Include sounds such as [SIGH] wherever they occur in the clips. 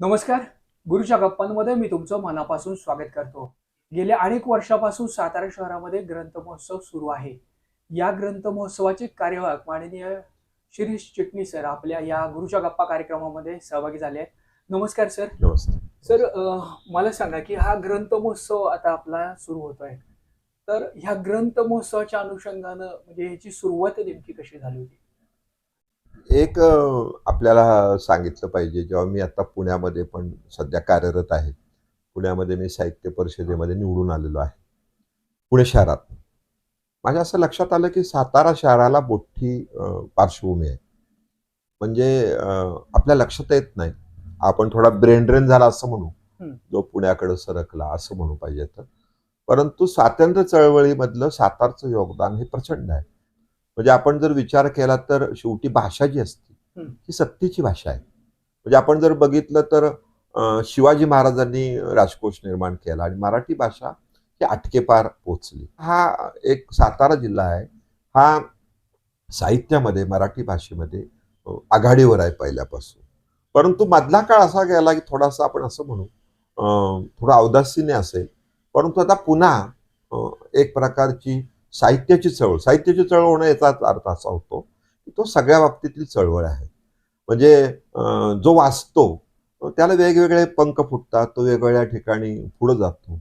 नमस्कार. गुरुच्या गप्पांमध्ये मी तुमचं मनापासून स्वागत करतो. गेल्या अनेक वर्षापासून सातारा शहरामध्ये ग्रंथ महोत्सव सुरू आहे. या ग्रंथ महोत्सवाचे कार्यवाहक माननीय शिरीष चिटणीस सर आपल्या या गुरुच्या गप्पा कार्यक्रमामध्ये सहभागी झाले आहेत. नमस्कार सर. नमस्ते. सर अं, मला सांगा की हा ग्रंथ महोत्सव आता आपला सुरू होतोय. तर ह्या ग्रंथ महोत्सवाच्या अनुषंगानं म्हणजे ह्याची सुरुवात नेमकी कशी झाली होती? एक आपल्याला सांगितलं पाहिजे जेव्हा मी आता पुण्यामध्ये पण सध्या कार्यरत आहे पुण्यामध्ये मी साहित्य परिषदेमध्ये निवडून आलेलो आहे. पुणे शहरात. माझ्या असं लक्षात आलं की सातारा शहराला मोठी पार्श्वभूमी आहे. म्हणजे आपल्या लक्षात येत नाही. आपण थोडा ब्रेन ड्रेन झाला असं म्हणू. जो पुण्याकडे सरकला असं म्हणू पाहिजे तर. परंतु स्वातंत्र्य चळवळीमधलं सातारचं योगदान हे प्रचंड आहे. म्हणजे आपण जर विचार केला तर शेवटी भाषा जी असते. ही सक्तीची भाषा आहे. म्हणजे आपण जर बघितलं तर शिवाजी महाराजांनी राजकोष निर्माण केला आणि मराठी भाषा ही अटकेपार पोचली हा एक सातारा जिल्हा आहे. हा साहित्यामध्ये मराठी भाषेमध्ये आघाडीवर आहे पहिल्यापासून. परंतु मधला काळ असा गेला की थोडासा आपण असं म्हणू थोडं औदासीने असेल. परंतु आता पुन्हा एक प्रकारची साहित्याची चळवळ. साहित्याची चळवळ होणं याचाच अर्थ असा होतो की तो सगळ्या बाबतीतली चळवळ आहे. म्हणजे जो वाचतो त्याला वेगवेगळे पंख फुटतात तो वेगवेगळ्या ठिकाणी पुढं जातो.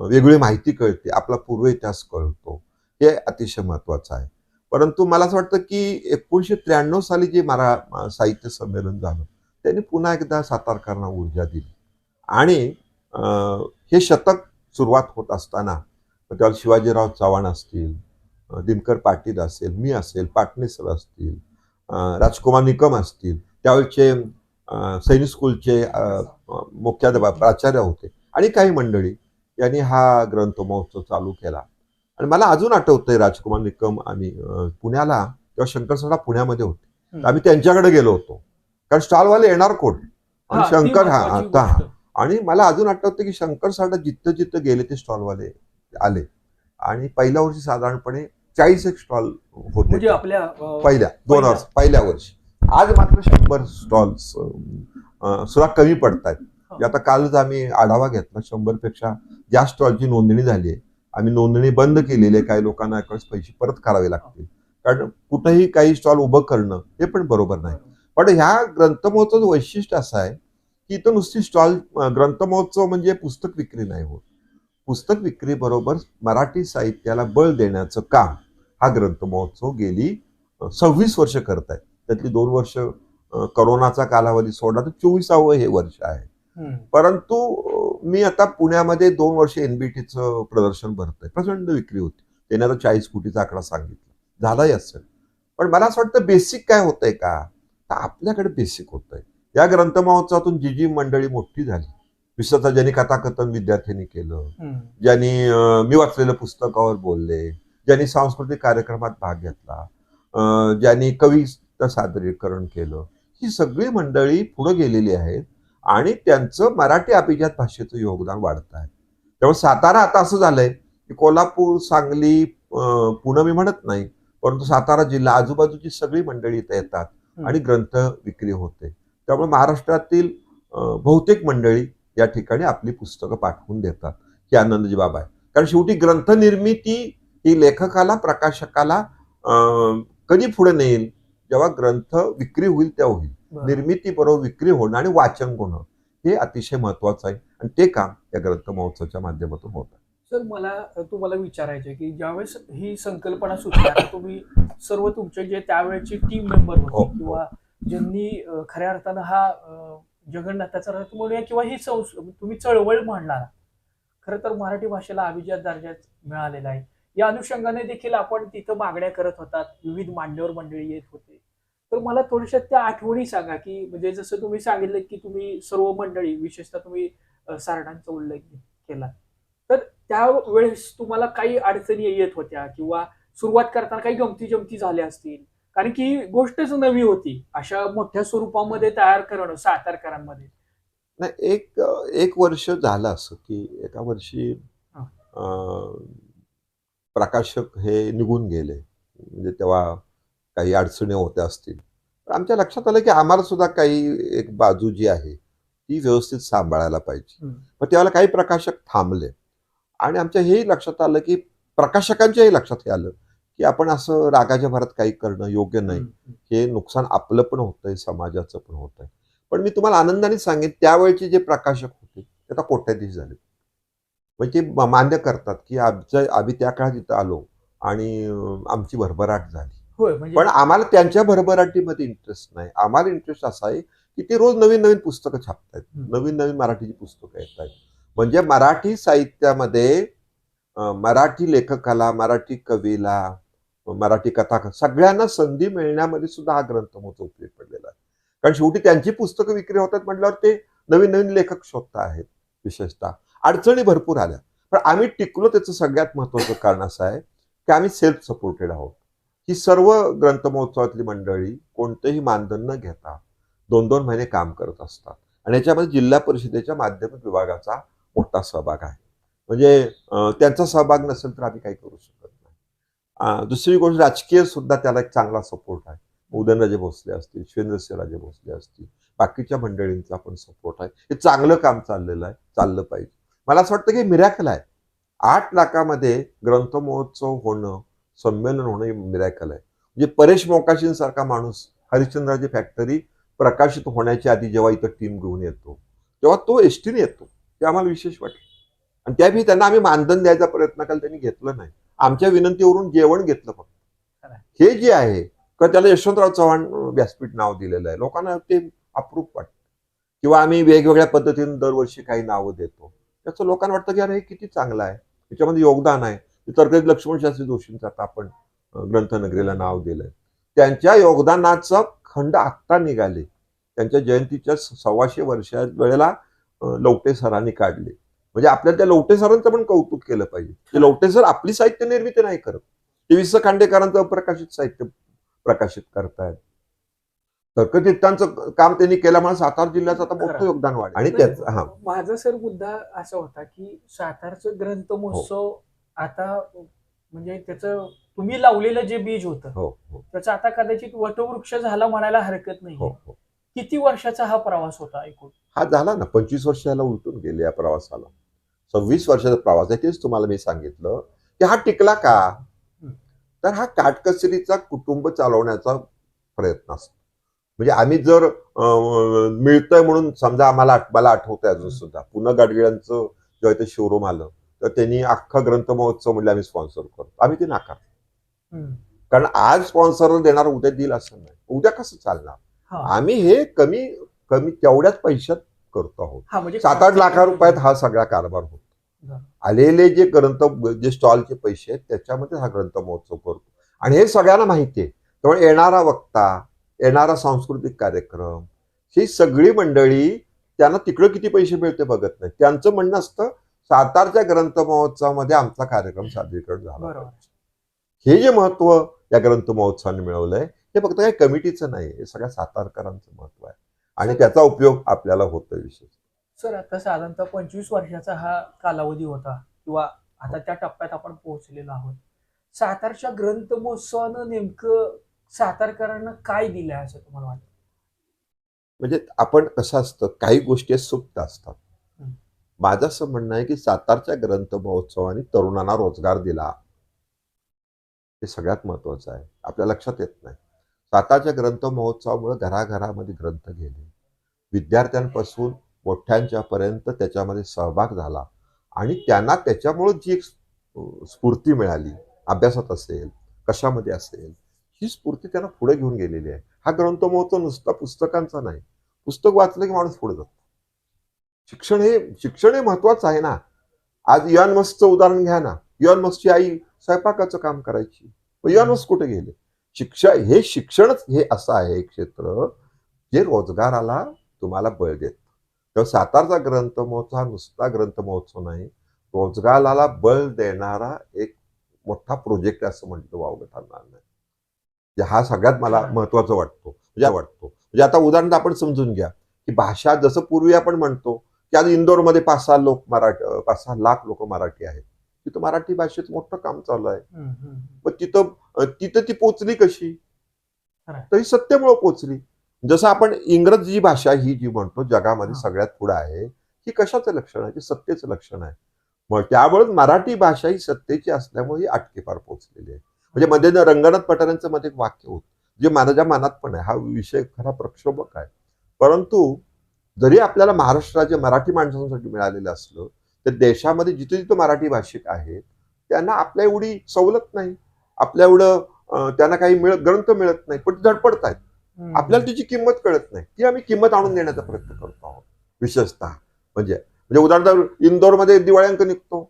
वेगळी माहिती कळते आपला पूर्व इतिहास कळतो. हे अतिशय महत्त्वाचं आहे. परंतु मला असं वाटतं की एकोणीसशे त्र्याण्णव साली जे मरा साहित्य संमेलन झालं त्यांनी पुन्हा एकदा सातारकरांना ऊर्जा दिली. आणि हे शतक सुरुवात होत असताना त्याला शिवाजीराव चव्हाण असतील दिनकर पाटील असेल मी असेल पाटणे सर असतील राजकुमार निकम असतील त्यावेळचे सैनिक स्कूलचे मुख्याध्यापक प्राचार्य होते आणि काही मंडळी यांनी हा ग्रंथ महोत्सव चालू केला. आणि मला अजून आठवतंय राजकुमार निकम आम्ही पुण्याला तेव्हा शंकर सडा पुण्यामध्ये होते. आम्ही त्यांच्याकडे गेलो होतो. कारण स्टॉलवाले येणार कोण? आणि शंकर हा आता. आणि मला अजून आठवतं की शंकर साठा जिथं जिथं गेले ते स्टॉलवाले. आले. आणि पहिल्या वर्षी साधारणपणे चाळीस एक स्टॉल होते म्हणजे आपल्या पहिल्या दोन. वर्ष पहिल्या वर्षी. आज मात्र शंभर स्टॉल्स सुद्धा कमी पडत आहेत आता कालच आम्ही आढावा घेतला शंभरपेक्षा जास्त स्टॉलची नोंदणी झाली आहे. आम्ही नोंदणी बंद केलेली आहे. काही लोकांना यावेळेस पैसे परत करावे लागतील. कारण कुठंही काही स्टॉल उभं करणं हे पण बरोबर नाही. पण ह्या ग्रंथमहोत्सवाचं वैशिष्ट्य असं आहे की इथं नुसती स्टॉल ग्रंथमहोत्सव म्हणजे पुस्तक विक्री नाही होत. पुस्तक विक्री बरोबर मराठी साहित्याला बळ देण्याचं काम हा ग्रंथमहोत्सव गेली सव्वीस वर्ष करत आहे त्यातली दोन वर्ष करोनाचा कालावधी सोडला तर चोवीसावं हे वर्ष आहे. परंतु मी आता पुण्यामध्ये दोन वर्ष एनबीटीचं प्रदर्शन भरतोय. प्रचंड विक्री होती. त्याने आता चाळीस कोटीचा आकडा सांगितला. झालाही असेल. पण मला असं वाटतं बेसिक काय होतंय का? तर आपल्याकडे बेसिक होतंय. या ग्रंथ महोत्सवातून जी जी मंडळी मोठी झाली. विश्वाचा ज्यांनी कथाकथन विद्यार्थ्यांनी केलं. ज्यांनी मी वाचलेल्या पुस्तकावर बोलले ज्यांनी सांस्कृतिक कार्यक्रमात भाग घेतला ज्यांनी कविता सादरीकरण केलं ही सगळी मंडळी पुढे गेलेली आहेत आणि त्यांचं मराठी अभिजात भाषेचं योगदान वाढत आहे. त्यामुळे सातारा आता असं झालंय की कोल्हापूर सांगली पुणे मी म्हणत नाही परंतु सातारा जिल्हा आजूबाजूची सगळी मंडळी इथं येतात आणि ग्रंथ विक्री होते. त्यामुळे महाराष्ट्रातील बहुतेक मंडळी या ठिकाणी आपली पुस्तकं पाठवून देतात. ही आनंदाची बाब आहे कारण शेवटी ग्रंथ निर्मिती ही लेखकाला प्रकाशकाला कधी पुढे नेईल? जेव्हा ग्रंथ विक्री होईल तेव्हा होईल. निर्मिती बरोबर विक्री होणं आणि वाचन होणं हे अतिशय महत्वाचं आहे. आणि ते काम या ग्रंथ महोत्सवाच्या माध्यमातून होत आहे. सर मला तुम्हाला विचारायचं आहे की ज्यावेळेस ही संकल्पना सुचली तुम्ही सर्व तुमचे जे त्यावेळेची टीम मेंबर हो. होते किंवा ज्यांनी खऱ्या अर्थानं हा जगन्नाथाचा रथ म्हणूया किंवा ही संस तुम्ही चळवळ म्हणणार. खरं तर मराठी भाषेला अभिजात दर्जा मिळालेला आहे. या अनुषंगाने देखील आपण तिथं मागण्या करत होतात. विविध मान्यवर मंडळी येत होते. तर मला थोड्याशा त्या आठवणी सांगा की म्हणजे जसं तुम्ही सांगितलं की तुम्ही सर्व मंडळी विशेषतः तुम्ही सारणांचा उल्लेख केला. तर त्यावेळेस तुम्हाला काही अडचणी येत होत्या किंवा सुरुवात करताना काही गमती जमती झाल्या असतील? कारण की गोष्टच नवी होती. अशा मोठ्या स्वरूपामध्ये तयार करणं सातारकरांमध्ये. नाही एक एक वर्ष झालं असं की एका वर्षी प्रकाशक हे निघून गेले. म्हणजे तेव्हा काही अडचणी होत्या असतील. पण आमच्या लक्षात आलं की आम्हाला सुद्धा काही एक बाजू जी आहे ती व्यवस्थित सांभाळायला पाहिजे. पण त्यावेळेला काही प्रकाशक थांबले. आणि आमच्या हेही लक्षात आलं की प्रकाशकांच्याही लक्षात हे आलं. की आपण असं रागाच्या भरात काही करणं योग्य नाही. हे नुकसान आपलं पण होतंय समाजाचं पण होतंय. पण मी तुम्हाला आनंदाने सांगेन त्यावेळचे जे प्रकाशक होते ते आता कोट्याधीश झाले. म्हणजे ते मान्य करतात की आमचं आम्ही त्या काळात इथं आलो आणि आमची भरभराट झाली. म्हणजे पण आम्हाला त्यांच्या भरभराटीमध्ये इंटरेस्ट नाही. आम्हाला इंटरेस्ट असा आहे की ते रोज नवीन नवीन पुस्तकं छापतायत. नवीन नवीन मराठीची पुस्तकं येत आहेत म्हणजे मराठी साहित्यामध्ये मराठी लेखकाला मराठी कवीला मराठी कथा सगळ्यांना संधी मिळण्यामध्ये सुद्धा हा ग्रंथ मोठा उपयोग पडलेला आहे. कारण शेवटी त्यांची पुस्तकं विक्री होतात म्हटल्यावर ते नवीन नवीन लेखक शोधता आहेत विशेषतः. अडचणी भरपूर आल्या. पण आम्ही टिकलो त्याचं सगळ्यात महत्वाचं कारण असं आहे की आम्ही सेल्फ सपोर्टेड आहोत. ही सर्व ग्रंथ महोत्सवातली मंडळी कोणतंही मानधन न घेता दोन दोन महिने काम करत असतात. आणि याच्यामध्ये जिल्हा परिषदेच्या माध्यमिक विभागाचा मोठा सहभाग आहे. म्हणजे त्यांचा सहभाग नसेल तर आम्ही काही करू शकत नाही. दुसरी गोष्ट राजकीय सुद्धा त्याला एक चांगला सपोर्ट आहे. उदयनराजे भोसले असतील शिवेंद्रसिंहराजे भोसले असतील बाकीच्या मंडळींचा पण सपोर्ट आहे. हे चांगलं काम चाललेलं आहे चाललं पाहिजे. मला असं वाटतं की मिरॅकल आहे. आठ लाखामध्ये ग्रंथ महोत्सव होणं संमेलन होणं हे मिरॅकल आहे. म्हणजे परेश मोकाशींसारखा माणूस हरिश्चंद्राची फॅक्टरी प्रकाशित होण्याच्या आधी जेव्हा इथं टीम घेऊन येतो तेव्हा तो एसटीने येतो. ते आम्हाला विशेष वाटलं आणि त्यावेळी त्यांना आम्ही मानधन द्यायचा प्रयत्न केला त्यांनी घेतलं नाही. आमच्या विनंतीवरून जेवण घेतलं फक्त. हे जे आहे का त्याला यशवंतराव चव्हाण व्यासपीठ नाव दिलेलं आहे. लोकांना ते अप्रूप वाटतं. किंवा आम्ही वेगवेगळ्या पद्धतीने दरवर्षी काही नावं देतो. त्याचं लोकांना वाटतं की अरे हे किती चांगलं आहे. त्याच्यामध्ये योगदान आहे. तर लक्ष्मण शास्त्री जोशींचं आता आपण ग्रंथनगरीला नाव दिलंय. त्यांच्या योगदानाचा खंड आत्ता निघाले. त्यांच्या जयंतीच्या सव्वाशे वर्षा वेळेला लवटे सरांनी काढले. म्हणजे आपल्याला त्या लवटे सरांचं पण कौतुक केलं पाहिजे. ते लवटे सर आपली साहित्य निर्मिती नाही करत. ते विस खांडेकरांचं अप्रकाशित साहित्य प्रकाशित करतायत. तर्कतीर्थांचं काम त्यांनी केल्यामुळे सातारा जिल्ह्याचं आता मोठं. योगदान वाढ आणि त्याच हा. माझा सर मुद्दा असा होता की सातारचं ग्रंथ महोत्सव आता म्हणजे त्याचं तुम्ही लावलेलं जे बीज होतं हो हो. त्याचा आता कदाचित वटवृक्ष झाला म्हणायला हरकत नाही हो हो. किती वर्षाचा हा प्रवास होता ऐकून हा झाला ना पंचवीस वर्षाला उलटून गेले या प्रवासाला. सव्वीस वर्षाचा प्रवास आहे तेच तुम्हाला मी सांगितलं. की हा टिकला का. तर हा काटकसरीचा कुटुंब चालवण्याचा प्रयत्न असतो. म्हणजे आम्ही जर मिळतंय म्हणून समजा आम्हाला मला आठवतंय अजून सुद्धा. पुन्हा गाडगिळांचं जेव्हा इथे शोरूम आलं तर त्यांनी अख्खा ग्रंथ महोत्सव म्हणजे आम्ही स्पॉन्सर करतो आम्ही ते नाकार हम्म. कारण आज स्पॉन्सर देणार उद्या देईल असं नाही. उद्या कसं चालणार? आम्ही हे कमी कमी तेवढ्याच पैशात करतो आहोत. हा म्हणजे सात आठ लाखा रुपयात हा सगळा कारभार होतो. आलेले जे ग्रंथ जे स्टॉलचे पैसे आहेत त्याच्यामध्ये हा ग्रंथ महोत्सव करतो. आणि हे सगळ्यांना माहिती आहे. त्यामुळे येणारा वक्ता येणारा सांस्कृतिक कार्यक्रम ही सगळी मंडळी त्यांना तिकडं किती पैसे मिळते बघत नाही. त्यांचं म्हणणं असतं सातारच्या ग्रंथ महोत्सवामध्ये आमचा कार्यक्रम सादरीकरण झाला. हे जे महत्त्व या ग्रंथ महोत्सवाने मिळवलंय हे फक्त काही कमिटीचं नाही हे सगळ्या सातारकरांचं महत्त्व आहे. आणि त्याचा उपयोग आपल्याला होतो विशेष. सर आता साधारणतः पंचवीस वर्षाचा हा कालावधी होता किंवा आता त्या टप्प्यात आपण पोहोचलेलो आहोत. सातारच्या ग्रंथ महोत्सवानं नेमकं सातारकरांना काय दिलंय असं तुम्हाला वाटतं? म्हणजे आपण कसं असतं काही गोष्टी सुप्त असतात. माझं असं म्हणणं आहे की सातारच्या ग्रंथ महोत्सवाने तरुणांना रोजगार दिला. हे सगळ्यात महत्वाचं आहे. आपल्या लक्षात येत नाही. सातारच्या ग्रंथ महोत्सवामुळे घराघरामध्ये ग्रंथ गेले. विद्यार्थ्यांपासून मोठ्यांच्यापर्यंत त्याच्यामध्ये सहभाग झाला आणि त्यांना त्याच्यामुळे जी एक स्फूर्ती मिळाली अभ्यासात असेल कशामध्ये असेल ही स्फूर्ती त्यांना पुढे घेऊन गेलेली आहे. हा ग्रंथ महोत्सव नुसता पुस्तकांचा नाही. पुस्तक वाचलं की माणूस पुढे जातो. शिक्षण हे शिक्षण हे महत्वाचं आहे ना. आज इयॉन मस्कचं उदाहरण घ्या ना. इयॉन मस्कची आई स्वयंपाकाचं काम करायची. मग इयॉन मस्क कुठे गेले? शिक्षण हे शिक्षणच हे असं आहे एक क्षेत्र जे रोजगाराला तुम्हाला बळ देत. तेव्हा सातारचा ग्रंथ महोत्सव हा नुसता ग्रंथ महोत्सव नाही रोजगाराला बळ देणारा एक मोठा प्रोजेक्ट असं म्हटलं वावगं ठरणार नाही. म्हणजे हा सगळ्यात मला महत्त्वाचा वाटतो म्हणजे वाटतो. म्हणजे आता उदाहरण आपण समजून घ्या की भाषा जसं पूर्वी आपण म्हणतो की आज इंदोरमध्ये पाच सहा लोक मराठी पाच सहा लाख लोक मराठी आहेत. तिथं मराठी भाषेत मोठं काम चालू आहे. मग तिथं तिथं ती पोचली कशी. तर ही सत्यामुळं पोचली. जसं आपण इंग्रजी भाषा ही जी म्हणतो जगामध्ये. सगळ्यात पुढे आहे ही कशाचं लक्षण आहे? सत्तेचं लक्षण आहे. मग त्यामुळे मराठी भाषा ही सत्तेची असल्यामुळे ही आटकेपार पोहोचलेली आहे. म्हणजे मध्ये न- रंगनाथ पठारांचं मध्ये एक वाक्य होतं जे माझ्या मनात पण आहे. हा विषय खरा प्रक्षोभक आहे. परंतु जरी आपल्याला महाराष्ट्र राज्य मराठी माणसांसाठी मिळालेलं असलं तर देशामध्ये जिथे जिथे मराठी भाषिक आहेत त्यांना आपल्या एवढी सवलत नाही. आपल्या एवढं त्यांना काही मिळत ग्रंथ मिळत नाही. पण धडपडत आहेत. आपल्याला त्याची किंमत कळत नाही. ती आम्ही किंमत आणून देण्याचा प्रयत्न करतो आहोत विशेषतः. म्हणजे म्हणजे उदाहरणार्थ इंदोरमध्ये दिवाळी अंक निघतो.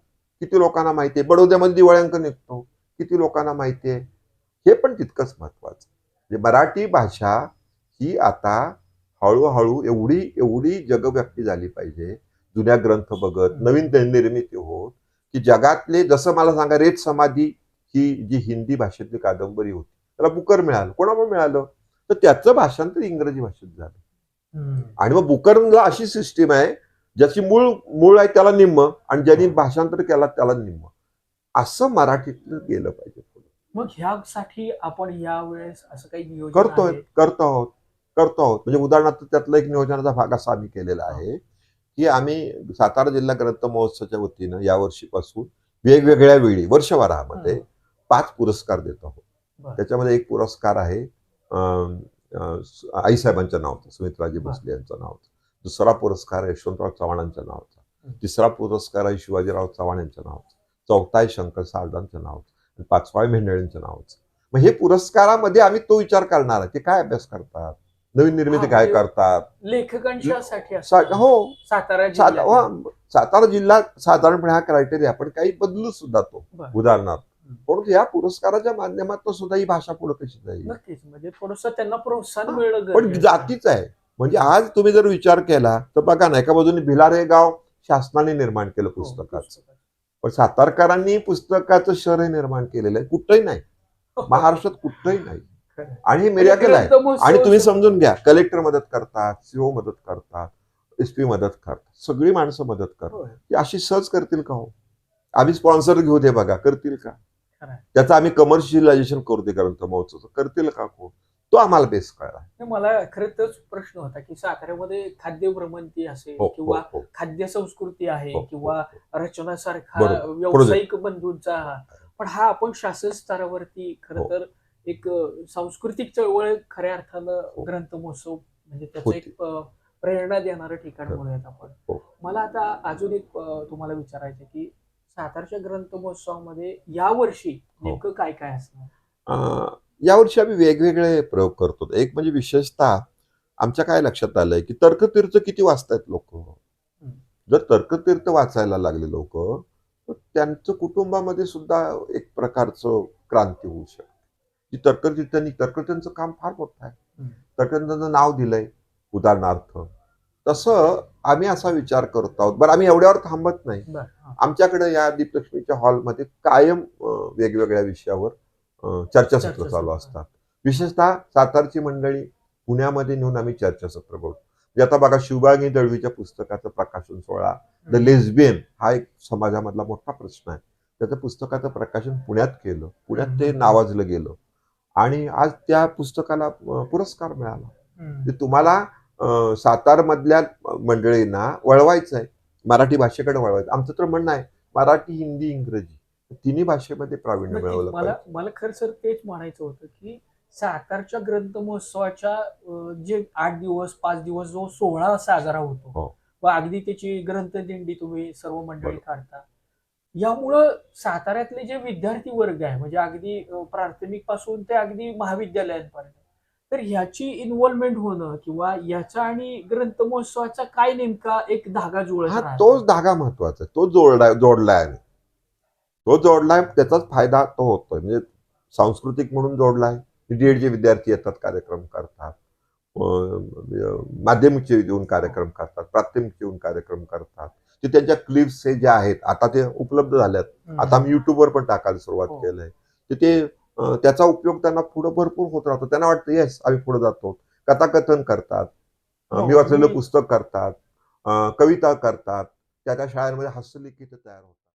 किती लोकांना माहिती आहे बडोद्यामध्ये दिवाळी अंक निघतो. किती लोकांना माहिती आहे हे पण तितकंच महत्वाचं म्हणजे मराठी भाषा ही आता हळूहळू एवढी एवढी जगव्यापी झाली पाहिजे जुन्या ग्रंथ बघत नवीन निर्मिती होत की जगातले जसं मला सांगा रेत समाधी ही जी हिंदी भाषेतली कादंबरी होती त्याला बुकर मिळालं. कोणामुळे मिळालं? तर त्याचं भाषांतर इंग्रजी भाषेत झालं. आणि मग बुकरला अशी सिस्टीम आहे ज्याची मूळ मूळ आहे त्याला निम्म आणि ज्यांनी भाषांतर केला त्याला निम्म. असं मराठीतलं गेलं पाहिजे मग ह्यासाठी आपण यावेळेस असं काही नियोजन करतोय? करतो आहोत करतो आहोत. म्हणजे उदाहरणार्थ त्यातला एक नियोजनाचा भाग असा आम्ही केलेला आहे की आम्ही सातारा जिल्हा ग्रंथ महोत्सवाच्या वतीनं यावर्षीपासून वेगवेगळ्या वेळी वर्षभरामध्ये. पाच पुरस्कार देत आहोत. त्याच्यामध्ये एक पुरस्कार आहे आईसाहेबांच्या नावाचा सुमित्राजी भोसले यांच्या नावाचा दुसरा पुरस्कार आहे यशवंतराव चव्हाणांच्या नावाचा. तिसरा पुरस्कार आहे शिवाजीराव चव्हाण यांच्या नावाचा. चौथा आहे शंकर सारदांच्या नावाचा. आणि पाचवा आहे मेंढळेंच्या नावाचा. मग हे पुरस्कारामध्ये आम्ही तो विचार करणार आहे ते काय अभ्यास करतात? नवीन निर्मिती हा, काय म्हणजे करतात लेखकांच्यासाठी सा- असतं. हो सातारा जिल्ह्यात. हो, सातारा जिल्हा साधारणपणे हा क्रायटेरिया पण काही बदलू सुद्धा तो बरं. उदाहरणार्थ हं. परंतु या पुरस्काराच्या माध्यमातून सुद्धा ही भाषा पुढे कशी जाईल नक्कीच म्हणजे थोडस त्यांना प्रोत्साहन हा, मिळणं पण गरजेचं आहे. जातीच आहे म्हणजे आज तुम्ही जर विचार केला तर बघा ना एका बाजूने भिलार हे गाव शासनाने निर्माण केलं हो, पुस्तकाचं पुस्तकाचं. पण सातारकरांनी पुस्तकाचं शहर हे निर्माण केलेलं आहे कुठंही नाही [LAUGHS] महाराष्ट्रात कुठंही नाही. आणि हे मिराकल आहे आणि तुम्ही समजून घ्या कलेक्टर मदत करतात सीओ मदत करतात एस पी मदत करतात सगळी माणसं मदत करतात. ती अशी सहज करतील का हो? आम्ही स्पॉन्सर घेऊ दे बघा करतील का. त्याचं आम्ही कमर्शियलायझेशन करू दे ग्रंथ महोत्सव करतील का कोण? तो आम्हाला बेस कळला. मला खरं तोच प्रश्न होता की साताऱ्यामध्ये खाद्य भ्रमंती असेल हो किंवा हो. हो खाद्य संस्कृती आहे हो, किंवा रचनासारखा. व्यावसायिक बंधूंचा. हा. पण हा आपण शासन स्तरावरती खरं हो. तर एक सांस्कृतिक चळवळ खऱ्या अर्थानं हो. ग्रंथ महोत्सव म्हणजे त्याचं होती. एक प्रेरणा देणारं ठिकाण हो. म्हणूयात आपण हो. मला आता अजून एक तुम्हाला विचारायचं की सातारच्या ग्रंथ महोत्सवामध्ये यावर्षी हो. नेमकं काय काय असणार यावर्षी आम्ही वेगवेगळे प्रयोग करतो एक म्हणजे विशेषतः आमच्या काय लक्षात आलंय की तर्कतीर्थ किती वाचतायत लोक जर तर्कतीर्थ वाचायला लागले लोक तर त्यांचं कुटुंबामध्ये सुद्धा एक प्रकारचं क्रांती होऊ शकते जी तर्कतीर्थांनी तर्कतीर्थांचं काम फार मोठं आहे. तर्कतीर्थांचं नाव दिलंय उदाहरणार्थ तसं आम्ही असा विचार करत आहोत. बरं आम्ही एवढ्यावर थांबत नाही. आमच्याकडे या दीपलक्ष्मीच्या हॉलमध्ये कायम वेगवेगळ्या विषयावर चर्चासत्र. चालू असतात. विशेषतः सातारची मंडळी पुण्यामध्ये नेऊन आम्ही चर्चासत्र करतो म्हणजे आता बघा शिवबागी दळवीच्या पुस्तकाचं प्रकाशन सोहळा द लेस्बियन हा एक समाजामधला मोठा प्रश्न आहे. त्याचं पुस्तकाचं प्रकाशन पुण्यात केलं. पुण्यात ते. नावाजलं गेलं. आणि आज त्या पुस्तकाला पुरस्कार मिळाला तुम्हाला सातारमधल्या मंडळींना वळवायचं आहे मराठी भाषेकडे वळवायचं आमचं तर म्हणणं आहे मराठी हिंदी इंग्रजी तिन्ही भाषेमध्ये प्रावीण्य. मिळवलं मला मला खरं सर तेच म्हणायचं होतं की सातारच्या ग्रंथ महोत्सवाच्या जे आठ दिवस पाच दिवस जो सोहळा साजरा होतो हो. व अगदी त्याची ग्रंथदिंडी तुम्ही सर्व मंडळी. काढता यामुळं साताऱ्यातले जे विद्यार्थी वर्ग आहे म्हणजे अगदी प्राथमिकपासून ते अगदी महाविद्यालयांपर्यंत तर ह्याची इन्व्हॉल्वमेंट होणं किंवा याचा आणि ग्रंथ महोत्सवाचा काय नेमका एक धागा हा राहतो? तोच धागा महत्त्वाचा आहे. तो जोडलाय जोडलाय. तो जोडलाय त्याचाच फायदा तो होतोय. म्हणजे सांस्कृतिक म्हणून जोडलाय डीएडचे विद्यार्थी येतात कार्यक्रम करतात. अं, माध्यमिकचे येऊन कार्यक्रम करतात प्राथमिकचे येऊन कार्यक्रम करतात. ते त्यांच्या क्लिप्स हे जे आहेत आता ते उपलब्ध झाल्यात. आता आम्ही युट्यूबवर पण टाकायला सुरुवात हो. केलंय. तर ते त्याचा उपयोग त्यांना पुढे भरपूर होत राहतो. त्यांना वाटतं येस आम्ही पुढे जातो. कथाकथन करतात. हो, मी वाचलेलं पुस्तक करतात. कविता करतात. त्या त्या शाळांमध्ये हस्तलिखित तयार होतात.